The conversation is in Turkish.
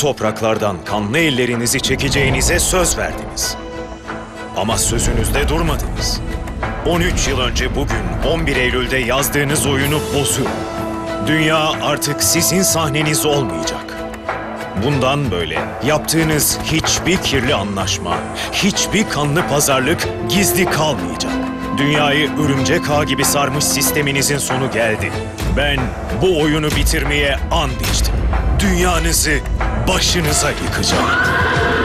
topraklardan kanlı ellerinizi çekeceğinize söz verdiniz. Ama sözünüzde durmadınız. 13 yıl önce bugün 11 Eylül'de yazdığınız oyunu bozuyor. Dünya artık sizin sahneniz olmayacak. Bundan böyle yaptığınız hiçbir kirli anlaşma, hiçbir kanlı pazarlık gizli kalmayacak. Dünyayı örümcek ağ gibi sarmış sisteminizin sonu geldi. Ben bu oyunu bitirmeye and içtim. Dünyanızı başınıza yıkacağım.